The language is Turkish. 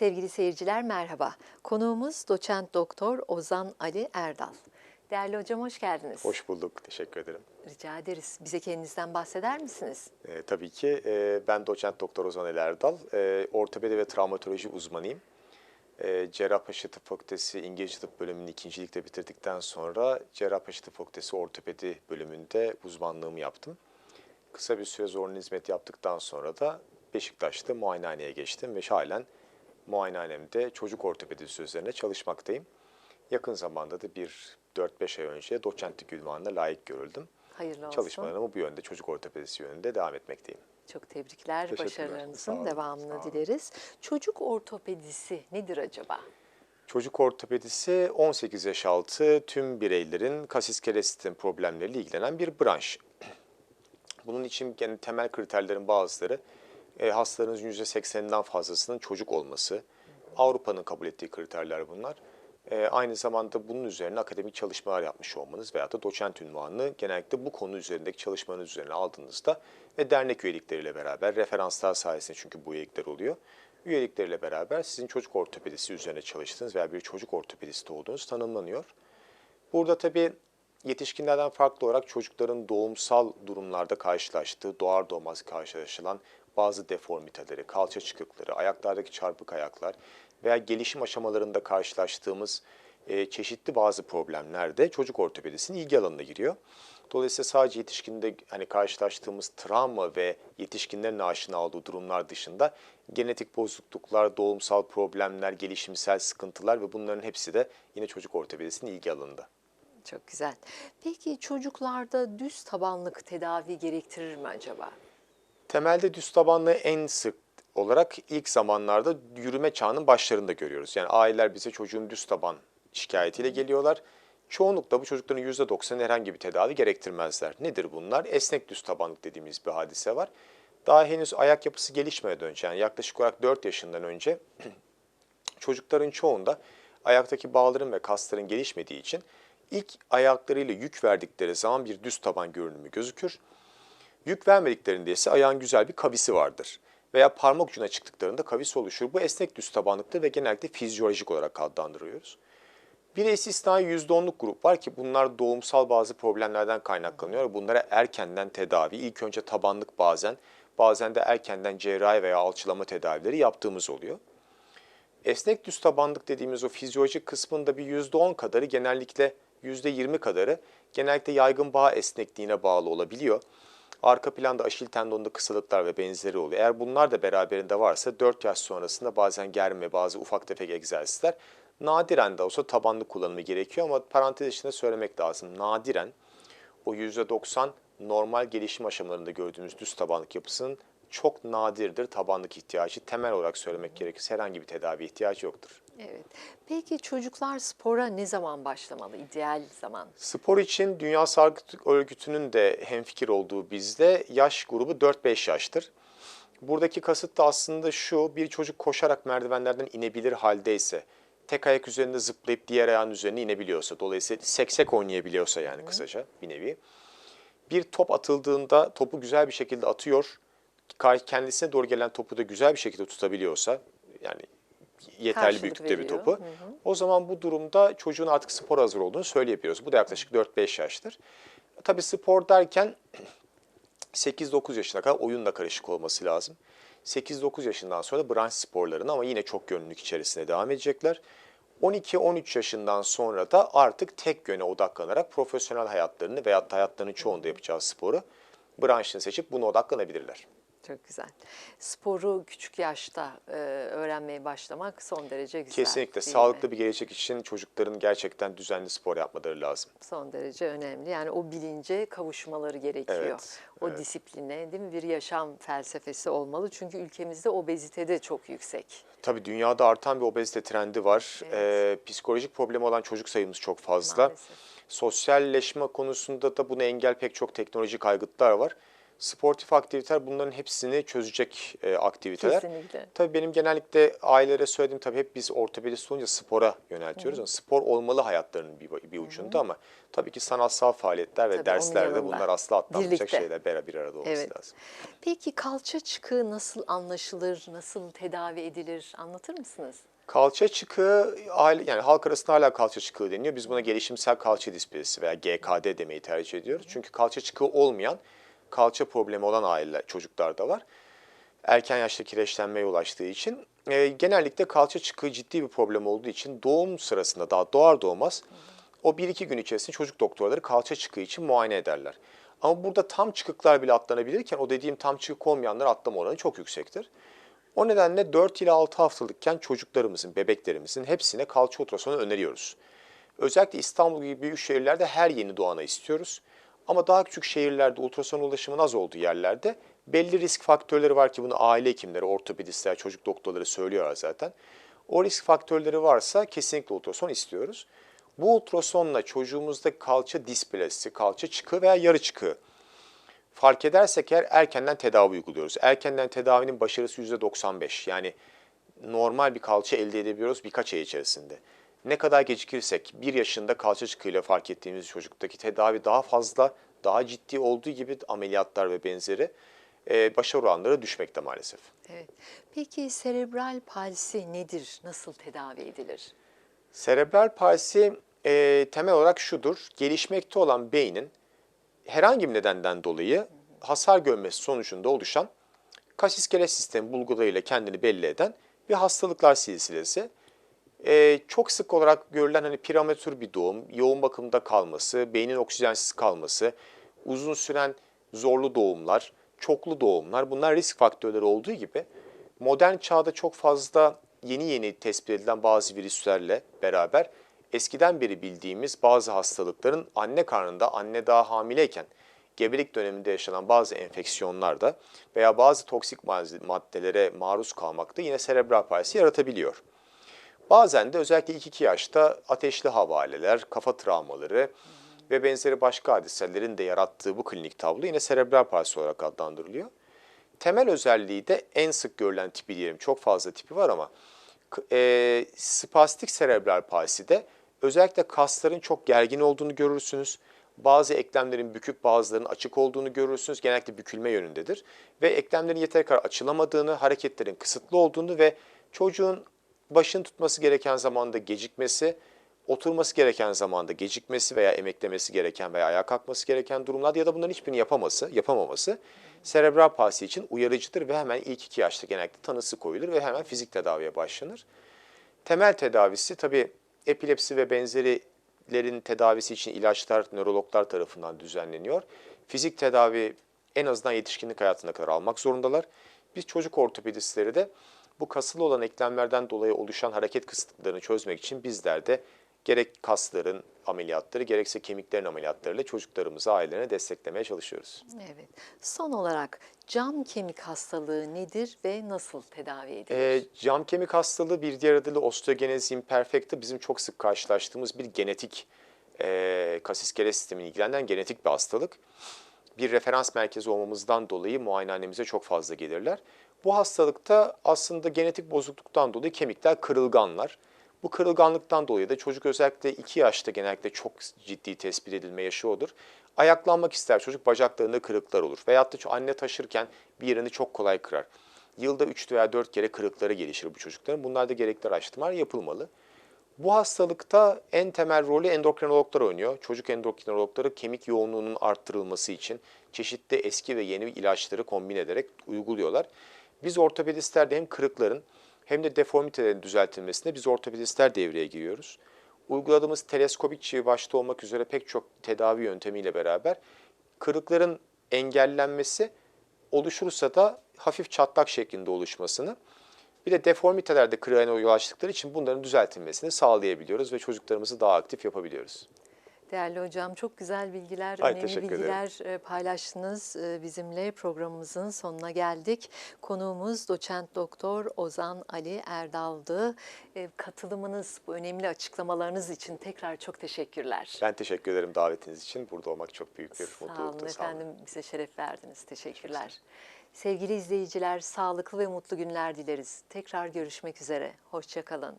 Sevgili seyirciler merhaba. Konuğumuz doçent doktor Ozan Ali Erdal. Değerli hocam hoş geldiniz. Hoş bulduk, teşekkür ederim. Rica ederiz. Bize kendinizden bahseder misiniz? Ee, tabii ki e, ben doçent doktor Ozan Ali Erdal, e, ortopedi ve travmatoloji uzmanıyım. E, Cerrahpaşa Tıp Fakültesi İngilizce Tıp bölümünü ikincilikte bitirdikten sonra Cerrahpaşa Tıp Fakültesi Ortopedi bölümünde uzmanlığımı yaptım. Kısa bir süre zorunlu hizmet yaptıktan sonra da Beşiktaş'ta muayenehaneye geçtim ve halen muayenehanemde çocuk ortopedisi üzerine çalışmaktayım. Yakın zamanda da bir 4-5 ay önce doçentlik ünvanına layık görüldüm. Hayırlı olsun. Çalışmalarıma bu yönde çocuk ortopedisi yönünde devam etmekteyim. Çok tebrikler. Başarılarınızın devamını dileriz. Çocuk ortopedisi nedir acaba? Çocuk ortopedisi 18 yaş altı tüm bireylerin kas iskelet sistemi problemleriyle ilgilenen bir branş. Bunun için gene temel kriterlerin bazıları e, hastalarınızın %80'inden fazlasının çocuk olması. Avrupa'nın kabul ettiği kriterler bunlar. E, aynı zamanda bunun üzerine akademik çalışmalar yapmış olmanız veya da doçent ünvanını genellikle bu konu üzerindeki çalışmanız üzerine aldığınızda ve dernek üyelikleriyle beraber, referanslar sayesinde çünkü bu üyelikler oluyor. Üyelikleriyle beraber sizin çocuk ortopedisi üzerine çalıştığınız veya bir çocuk ortopedisti olduğunuz tanımlanıyor. Burada tabii yetişkinlerden farklı olarak çocukların doğumsal durumlarda karşılaştığı, doğar doğmaz karşılaşılan bazı deformiteleri, kalça çıkıkları, ayaklardaki çarpık ayaklar veya gelişim aşamalarında karşılaştığımız e, çeşitli bazı problemler de çocuk ortopedisinin ilgi alanına giriyor. Dolayısıyla sadece yetişkinde hani karşılaştığımız travma ve yetişkinlerin aşina olduğu durumlar dışında genetik bozukluklar, doğumsal problemler, gelişimsel sıkıntılar ve bunların hepsi de yine çocuk ortopedisinin ilgi alanında. Çok güzel. Peki çocuklarda düz tabanlık tedavi gerektirir mi acaba? Temelde düz tabanlı en sık olarak ilk zamanlarda yürüme çağının başlarında görüyoruz. Yani aileler bize çocuğun düz taban şikayetiyle geliyorlar. Çoğunlukla bu çocukların %90'ı herhangi bir tedavi gerektirmezler. Nedir bunlar? Esnek düz tabanlık dediğimiz bir hadise var. Daha henüz ayak yapısı gelişmeden önce yani yaklaşık olarak 4 yaşından önce çocukların çoğunda ayaktaki bağların ve kasların gelişmediği için ilk ayaklarıyla yük verdikleri zaman bir düz taban görünümü gözükür. Yük vermediklerinde ise ayağın güzel bir kavisi vardır. Veya parmak ucuna çıktıklarında kavis oluşur. Bu esnek düz tabanlıktır ve genellikle fizyolojik olarak adlandırıyoruz. Bir istisnai %10'luk grup var ki bunlar doğumsal bazı problemlerden kaynaklanıyor. Bunlara erkenden tedavi, ilk önce tabanlık bazen, bazen de erkenden cerrahi veya alçılama tedavileri yaptığımız oluyor. Esnek düz tabanlık dediğimiz o fizyolojik kısmında bir %10 kadarı genellikle %20 kadarı genellikle yaygın bağ esnekliğine bağlı olabiliyor. Arka planda aşil tendonunda kısalıklar ve benzeri oluyor. Eğer bunlar da beraberinde varsa 4 yaş sonrasında bazen germe, bazı ufak tefek egzersizler nadiren de olsa tabanlı kullanımı gerekiyor ama parantez içinde söylemek lazım. Nadiren o %90 normal gelişim aşamalarında gördüğümüz düz tabanlık yapısının çok nadirdir tabanlık ihtiyacı. Temel olarak söylemek gerekirse herhangi bir tedavi ihtiyacı yoktur. Evet. Peki çocuklar spora ne zaman başlamalı? İdeal zaman. Spor için Dünya Sağlık Örgütü'nün de hemfikir olduğu bizde yaş grubu 4-5 yaştır. Buradaki kasıt da aslında şu, bir çocuk koşarak merdivenlerden inebilir haldeyse, tek ayak üzerinde zıplayıp diğer ayağın üzerine inebiliyorsa, dolayısıyla seksek oynayabiliyorsa yani kısaca bir nevi. Bir top atıldığında topu güzel bir şekilde atıyor, kendisine doğru gelen topu da güzel bir şekilde tutabiliyorsa, yani yeterli Karşılık büyüklükte bir veriyor. topu. Hı hı. O zaman bu durumda çocuğun artık spor hazır olduğunu söyleyebiliyoruz. Bu da yaklaşık 4-5 yaştır. Tabii spor derken 8-9 yaşına kadar oyunla karışık olması lazım. 8-9 yaşından sonra da branş sporlarına ama yine çok yönlülük içerisinde devam edecekler. 12-13 yaşından sonra da artık tek yöne odaklanarak profesyonel hayatlarını veyahut hayatlarının çoğunda yapacağı sporu branşını seçip buna odaklanabilirler. Çok güzel. Sporu küçük yaşta e, öğrenmeye başlamak son derece güzel. Kesinlikle değil mi? sağlıklı bir gelecek için çocukların gerçekten düzenli spor yapmaları lazım. Son derece önemli. Yani o bilince kavuşmaları gerekiyor. Evet, o evet. disipline değil mi? Bir yaşam felsefesi olmalı. Çünkü ülkemizde obezite de çok yüksek. Tabii dünyada artan bir obezite trendi var. Evet. Ee, psikolojik problemi olan çocuk sayımız çok fazla. Maalesef. Sosyalleşme konusunda da buna engel pek çok teknolojik aygıtlar var. Sportif aktiviteler bunların hepsini çözecek e, aktiviteler. Kesinlikle. Tabii benim genellikle ailelere söylediğim tabii hep biz ortopedist olunca spora yöneltiyoruz. Yani spor olmalı hayatlarının bir, bir ucunda ama tabii ki sanatsal faaliyetler ve Tabii derslerde bunlar asla atlanmayacak Birlikte. şeyler beraber bir arada olması Evet. lazım. Peki kalça çıkığı nasıl anlaşılır, nasıl tedavi edilir anlatır mısınız? Kalça çıkığı, yani halk arasında hala kalça çıkığı deniyor. Biz buna gelişimsel kalça displazisi veya GKD demeyi tercih ediyoruz. Çünkü kalça çıkığı olmayan, kalça problemi olan aileler, çocuklar da var. Erken yaşta kireçlenmeye ulaştığı için e, genellikle kalça çıkığı ciddi bir problem olduğu için doğum sırasında daha doğar doğmaz o bir iki gün içerisinde çocuk doktorları kalça çıkığı için muayene ederler. Ama burada tam çıkıklar bile atlanabilirken o dediğim tam çıkık olmayanlar atlama oranı çok yüksektir. O nedenle 4 ile 6 haftalıkken çocuklarımızın, bebeklerimizin hepsine kalça ultrasonu öneriyoruz. Özellikle İstanbul gibi büyük şehirlerde her yeni doğana istiyoruz. Ama daha küçük şehirlerde ultrason ulaşımın az olduğu yerlerde belli risk faktörleri var ki bunu aile hekimleri, ortopedistler, çocuk doktorları söylüyorlar zaten. O risk faktörleri varsa kesinlikle ultrason istiyoruz. Bu ultrasonla çocuğumuzda kalça displasisi, kalça çıkığı veya yarı çıkığı fark edersek eğer erkenden tedavi uyguluyoruz. Erkenden tedavinin başarısı %95. Yani normal bir kalça elde edebiliyoruz birkaç ay içerisinde. Ne kadar gecikirsek bir yaşında kalça çıkığıyla fark ettiğimiz çocuktaki tedavi daha fazla, daha ciddi olduğu gibi ameliyatlar ve benzeri e, başarı oranları düşmekte maalesef. Evet. Peki serebral palsi nedir? Nasıl tedavi edilir? Serebral palsi e, temel olarak şudur. Gelişmekte olan beynin herhangi bir nedenden dolayı hasar görmesi sonucunda oluşan kas iskelet sistemi bulgularıyla kendini belli eden bir hastalıklar silsilesi. E, çok sık olarak görülen hani prematür bir doğum, yoğun bakımda kalması, beynin oksijensiz kalması, uzun süren zorlu doğumlar, çoklu doğumlar bunlar risk faktörleri olduğu gibi modern çağda çok fazla yeni yeni tespit edilen bazı virüslerle beraber eskiden beri bildiğimiz bazı hastalıkların anne karnında anne daha hamileyken gebelik döneminde yaşanan bazı enfeksiyonlarda veya bazı toksik maddelere maruz kalmakta yine serebral palsi yaratabiliyor. Bazen de özellikle ilk iki yaşta ateşli havaleler, kafa travmaları ve benzeri başka hadiselerin de yarattığı bu klinik tablo yine serebral palsi olarak adlandırılıyor. Temel özelliği de en sık görülen tipi diyelim. Çok fazla tipi var ama e, spastik serebral palside özellikle kasların çok gergin olduğunu görürsünüz. Bazı eklemlerin bükük bazılarının açık olduğunu görürsünüz. Genellikle bükülme yönündedir. Ve eklemlerin yeteri kadar açılamadığını, hareketlerin kısıtlı olduğunu ve çocuğun başını tutması gereken zamanda gecikmesi, oturması gereken zamanda gecikmesi veya emeklemesi gereken veya ayağa kalkması gereken durumlarda ya da bunların hiçbirini yapaması, yapamaması serebral palsi için uyarıcıdır ve hemen ilk iki yaşta genellikle tanısı koyulur ve hemen fizik tedaviye başlanır. Temel tedavisi tabii epilepsi ve benzerilerin tedavisi için ilaçlar nörologlar tarafından düzenleniyor. Fizik tedavi en azından yetişkinlik hayatına kadar almak zorundalar. Biz çocuk ortopedistleri de bu kasılı olan eklemlerden dolayı oluşan hareket kısıtlıklarını çözmek için bizler de gerek kasların ameliyatları gerekse kemiklerin ameliyatlarıyla çocuklarımızı ailelerine desteklemeye çalışıyoruz. Evet. Son olarak cam kemik hastalığı nedir ve nasıl tedavi edilir? Ee, cam kemik hastalığı bir diğer adıyla osteogenez imperfecta bizim çok sık karşılaştığımız bir genetik e, kas iskelet sistemini ilgilenen genetik bir hastalık. Bir referans merkezi olmamızdan dolayı muayenehanemize çok fazla gelirler. Bu hastalıkta aslında genetik bozukluktan dolayı kemikler kırılganlar. Bu kırılganlıktan dolayı da çocuk özellikle 2 yaşta genellikle çok ciddi tespit edilme yaşı odur. Ayaklanmak ister çocuk bacaklarında kırıklar olur. Veyahut da anne taşırken bir yerini çok kolay kırar. Yılda 3 veya 4 kere kırıkları gelişir bu çocukların. Bunlarda gerekli araştırmalar yapılmalı. Bu hastalıkta en temel rolü endokrinologlar oynuyor. Çocuk endokrinologları kemik yoğunluğunun arttırılması için çeşitli eski ve yeni ilaçları kombin ederek uyguluyorlar. Biz ortopedistler de hem kırıkların hem de deformitelerin düzeltilmesinde biz ortopedistler devreye giriyoruz. Uyguladığımız teleskopik çivi başta olmak üzere pek çok tedavi yöntemiyle beraber kırıkların engellenmesi oluşursa da hafif çatlak şeklinde oluşmasını bir de deformitelerde kırığına yol açtıkları için bunların düzeltilmesini sağlayabiliyoruz ve çocuklarımızı daha aktif yapabiliyoruz. Değerli hocam çok güzel bilgiler, Ay, önemli bilgiler e, paylaştınız e, bizimle. Programımızın sonuna geldik. Konuğumuz doçent doktor Ozan Ali Erdal'dı. E, Katılımınız, bu önemli açıklamalarınız için tekrar çok teşekkürler. Ben teşekkür ederim davetiniz için. Burada olmak çok büyük bir Sağ olun mutluluktu. Sağ olun. efendim, bize şeref verdiniz. Teşekkürler. Sevgili izleyiciler, sağlıklı ve mutlu günler dileriz. Tekrar görüşmek üzere. Hoşçakalın.